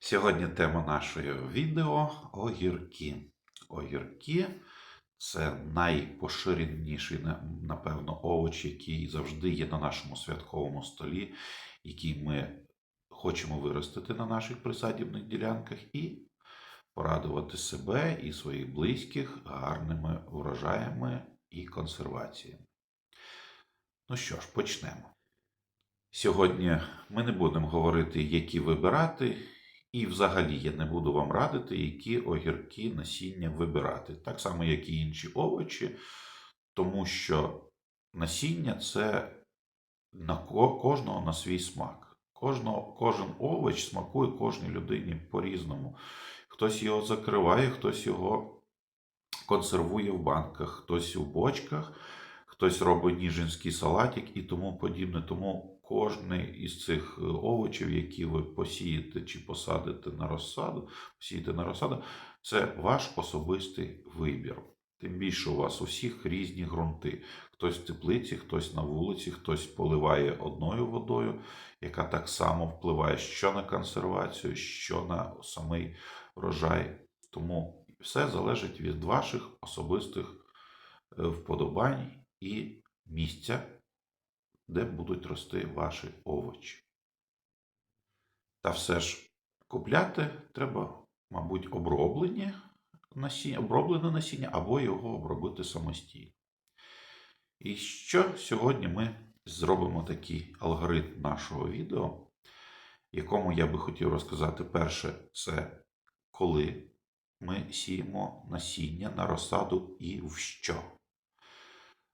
Сьогодні тема нашого відео огірки. Огірки це найпоширеніший, напевно, овоч, який завжди є на нашому святковому столі, який ми хочемо виростити на наших присадібних ділянках і порадувати себе і своїх близьких гарними врожаями і консерваціями. Ну що ж, почнемо. Сьогодні ми не будемо говорити, які вибирати, і взагалі я не буду вам радити, які огірки насіння вибирати. Так само, як і інші овочі, тому що насіння це на кожного на свій смак. Кожного, кожен овоч смакує кожній людині по-різному. Хтось його закриває, хтось його консервує в банках, хтось у бочках, хтось робить ніжинський салатик і тому подібне. Тому кожний із цих е, овочів, які ви посієте чи посадите на розсаду, посієте на розсаду, це ваш особистий вибір. Тим більше у вас у всіх різні ґрунти. Хтось в теплиці, хтось на вулиці, хтось поливає одною водою, яка так само впливає що на консервацію, що на самий врожай. Тому все залежить від ваших особистих е, вподобань і місця, де будуть рости ваші овочі. Та все ж купляти треба, мабуть, оброблені насіння, оброблене насіння або його обробити самостійно. І що сьогодні ми зробимо такий алгоритм нашого відео, якому я би хотів розказати перше, це коли ми сіємо насіння на розсаду і в що.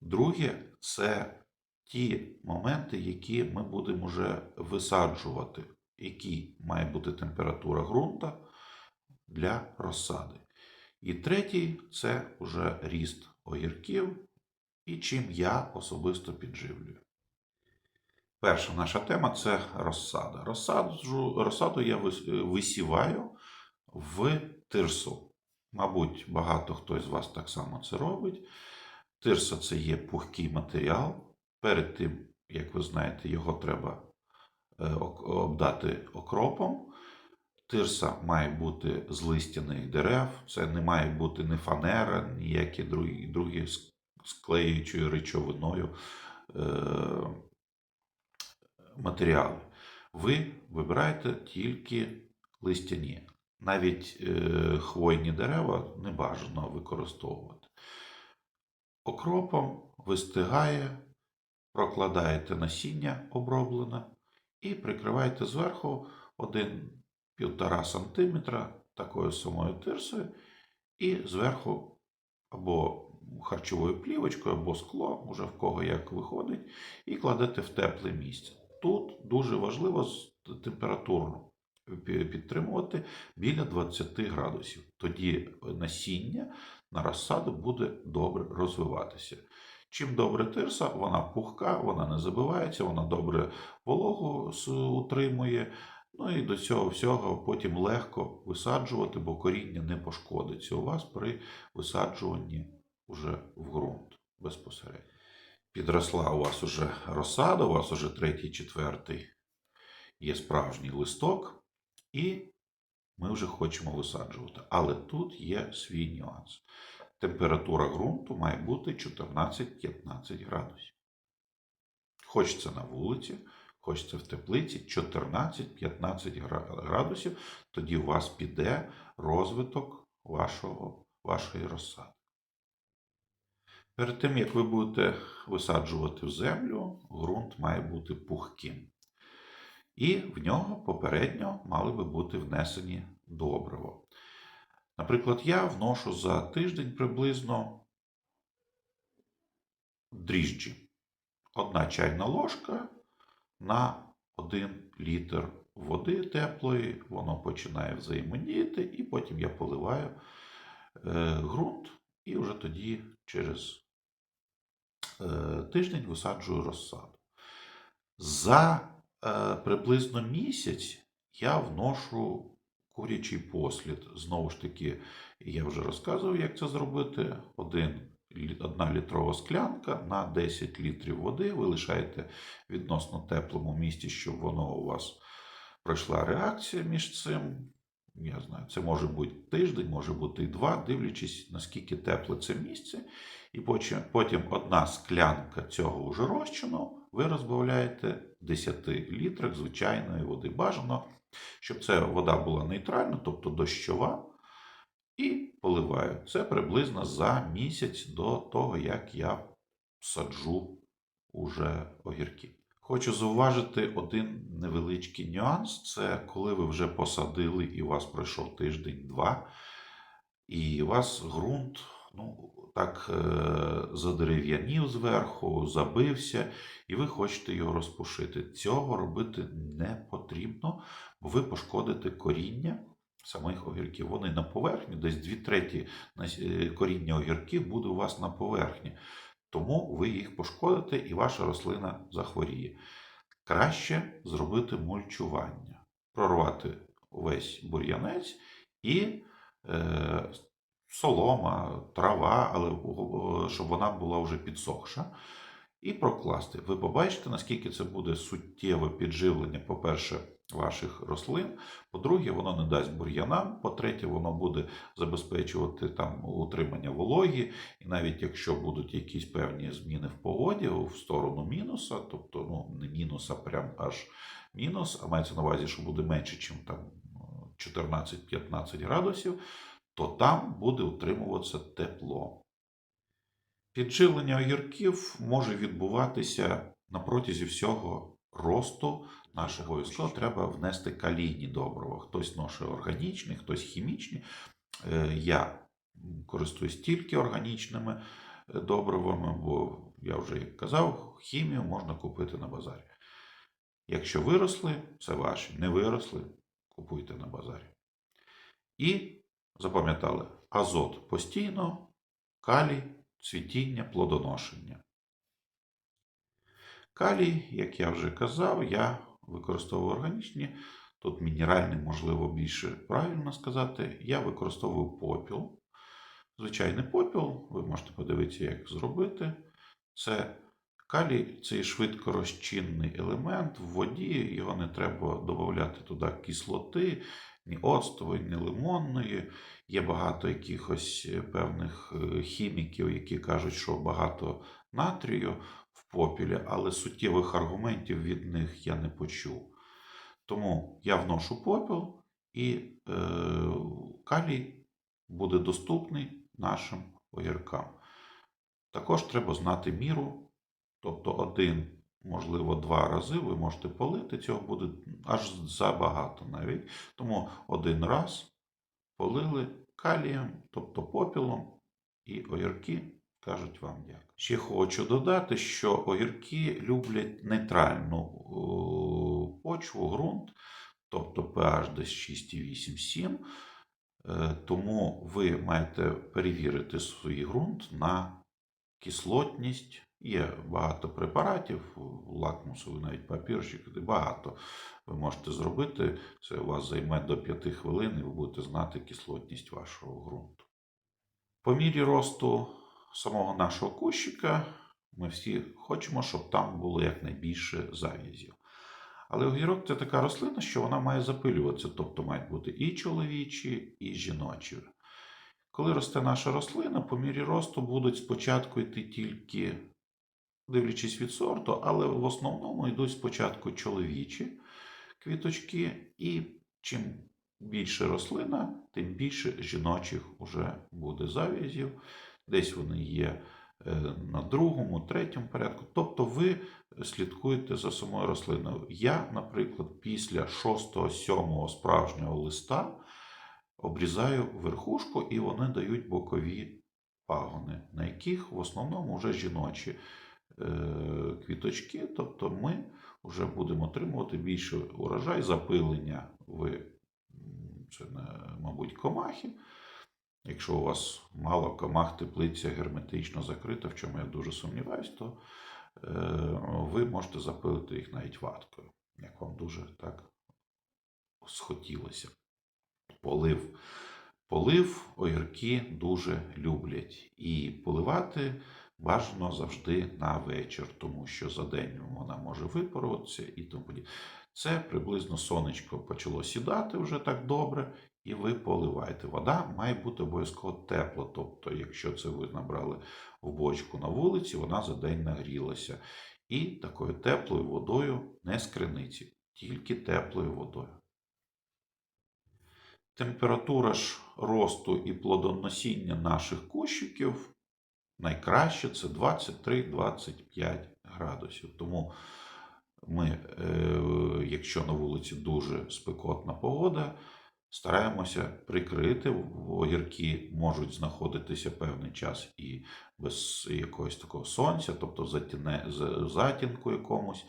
Друге, це ті моменти, які ми будемо вже висаджувати, які має бути температура ґрунта для розсади. І третій це вже ріст огірків і чим я особисто підживлюю. Перша наша тема це розсада. Розсаджу, розсаду я висіваю в тирсу. Мабуть, багато хто з вас так само це робить. Тирса це є пухкий матеріал. Перед тим, як ви знаєте, його треба е, обдати окропом. Тирса має бути з листяних дерев, це не має бути ні фанера, ніякі другі, другі склеюючою речовиною е, матеріали. Ви вибираєте тільки листяні. Навіть е, хвойні дерева не бажано використовувати. Окропом вистигає, прокладаєте насіння оброблене і прикриваєте зверху 1-1,5 см такою самою тирсою, і зверху або харчовою плівочкою, або скло, уже в кого як виходить, і кладете в тепле місце. Тут дуже важливо температуру підтримувати біля 20 градусів. Тоді насіння на розсаду буде добре розвиватися. Чим добре тирса, вона пухка, вона не забивається, вона добре вологу утримує. Ну і до цього всього потім легко висаджувати, бо коріння не пошкодиться у вас при висаджуванні вже в ґрунт безпосередньо. Підросла у вас уже розсада, у вас уже третій, четвертий є справжній листок, і ми вже хочемо висаджувати. Але тут є свій нюанс. Температура ґрунту має бути 14-15 градусів. Хоч це на вулиці, хоч це в теплиці, 14-15 градусів, тоді у вас піде розвиток вашого, вашої розсади. Перед тим, як ви будете висаджувати в землю, ґрунт має бути пухким. І в нього попередньо мали би бути внесені добриво. Наприклад, я вношу за тиждень приблизно дріжджі. Одна чайна ложка на 1 літр води теплої, воно починає взаємодіяти, і потім я поливаю е, ґрунт, і вже тоді через е, тиждень висаджую розсаду. За е, приблизно місяць я вношу курячий послід. Знову ж таки, я вже розказував, як це зробити. Один, одна літрова склянка на 10 літрів води. Ви лишаєте відносно теплому місці, щоб воно у вас пройшла реакція між цим. Я знаю, це може бути тиждень, може бути і два, дивлячись, наскільки тепле це місце. І потім, потім одна склянка цього вже розчину ви розбавляєте в 10 літрах звичайної води. Бажано, щоб ця вода була нейтральна, тобто дощова, і поливаю. Це приблизно за місяць до того, як я саджу уже огірки. Хочу зауважити один невеличкий нюанс: це коли ви вже посадили і у вас пройшов тиждень-два, і у вас ґрунт ну, так е, задерев'янів зверху, забився, і ви хочете його розпушити. Цього робити не потрібно, бо ви пошкодите коріння самих огірків. Вони на поверхні, десь дві треті е, коріння огірків буде у вас на поверхні. Тому ви їх пошкодите і ваша рослина захворіє. Краще зробити мульчування, прорвати увесь бур'янець і е, солома, трава, але щоб вона була вже підсохша. І прокласти. Ви побачите, наскільки це буде суттєве підживлення, по-перше, ваших рослин. По-друге, воно не дасть бур'янам. По-третє, воно буде забезпечувати там утримання вологі. І навіть якщо будуть якісь певні зміни в погоді в сторону мінуса, тобто ну, не мінус, а прям аж мінус, а мається на увазі, що буде менше, ніж там 14-15 градусів, то там буде утримуватися тепло. Підживлення огірків може відбуватися на протязі всього росту нашого обов'язково треба внести калійні добрива. Хтось ношує органічні, хтось хімічні. Е, Я користуюсь тільки органічними е, добривами, бо я вже як казав, хімію можна купити на базарі. Якщо виросли, це ваші. Не виросли, купуйте на базарі. І запам'ятали, азот постійно, калій, цвітіння, плодоношення. Калій, як я вже казав, я використовую органічні. Тут мінеральний, можливо, більше правильно сказати. Я використовую попіл. Звичайний попіл, ви можете подивитися, як зробити. Це калій, це швидкорозчинний елемент в воді, його не треба додати туди кислоти, ні оцтової, ні лимонної. Є багато якихось е, певних е, хіміків, які кажуть, що багато натрію в попілі, але суттєвих аргументів від них я не почув. Тому я вношу попіл, і е, калій буде доступний нашим огіркам. Також треба знати міру, тобто один, можливо, два рази ви можете полити, цього буде аж забагато навіть. Тому один раз полили калієм, тобто попілом, і огірки кажуть вам дякую. Ще хочу додати, що огірки люблять нейтральну почву, ґрунт, тобто pH десь 6,8-7. Е, Тому ви маєте перевірити свій ґрунт на кислотність. Є багато препаратів, лакмусовий навіть папірчик, багато ви можете зробити. Це у вас займе до 5 хвилин, і ви будете знати кислотність вашого ґрунту. По мірі росту самого нашого кущика ми всі хочемо, щоб там було якнайбільше зав'язів. Але огірок це така рослина, що вона має запилюватися, тобто мають бути і чоловічі, і жіночі. Коли росте наша рослина, по мірі росту будуть спочатку йти тільки, дивлячись від сорту, але в основному йдуть спочатку чоловічі квіточки, і чим більше рослина, тим більше жіночих вже буде зав'язів. Десь вони є е, на другому, третьому порядку. Тобто ви слідкуєте за самою рослиною. Я, наприклад, після 6-7 справжнього листа обрізаю верхушку, і вони дають бокові пагони, на яких в основному вже жіночі квіточки. Тобто ми вже будемо отримувати більше урожай, запилення м, це, мабуть, комахи. Якщо у вас мало комах, теплиця герметично закрита, в чому я дуже сумніваюсь, то е, ви можете запилити їх навіть ваткою, як вам дуже так схотілося. Полив. Полив огірки дуже люблять. І поливати бажано завжди на вечір, тому що за день вона може випаруватися і тому подібне. Це приблизно сонечко почало сідати вже так добре, і ви поливаєте. Вода має бути обов'язково тепла. Тобто, якщо це ви набрали в бочку на вулиці, вона за день нагрілася. І такою теплою водою не з криниці, тільки теплою водою. Температура ж росту і плодоносіння наших кущиків найкраще це 23-25 градусів. Тому ми, е, якщо на вулиці дуже спекотна погода, стараємося прикрити. Огірки можуть знаходитися певний час і без якогось такого сонця, тобто затіне, затінку якомусь.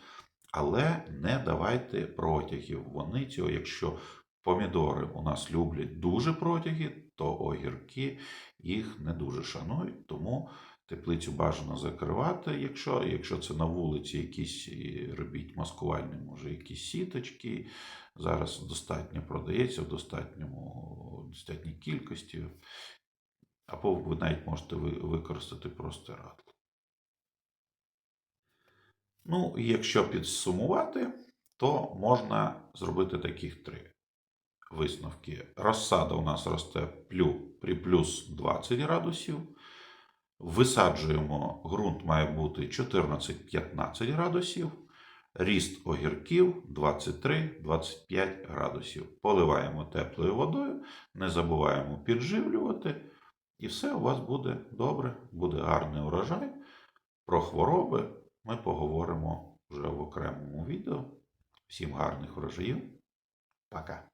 Але не давайте протягів. Вони цього, якщо помідори у нас люблять дуже протяги, то огірки їх не дуже шанують. Тому теплицю бажано закривати, якщо, якщо це на вулиці якісь робіть маскувальні, може, якісь сіточки. Зараз достатньо продається в достатньому, достатній кількості. Або ви навіть можете ви- використати простирадlo. Ну, і якщо підсумувати, то можна зробити таких три висновки. Розсада у нас росте при плюс 20 градусів. Висаджуємо, ґрунт має бути 14-15 градусів. Ріст огірків 23-25 градусів. Поливаємо теплою водою, не забуваємо підживлювати. І все у вас буде добре, буде гарний урожай. Про хвороби ми поговоримо вже в окремому відео. Всім гарних врожаїв. Пока.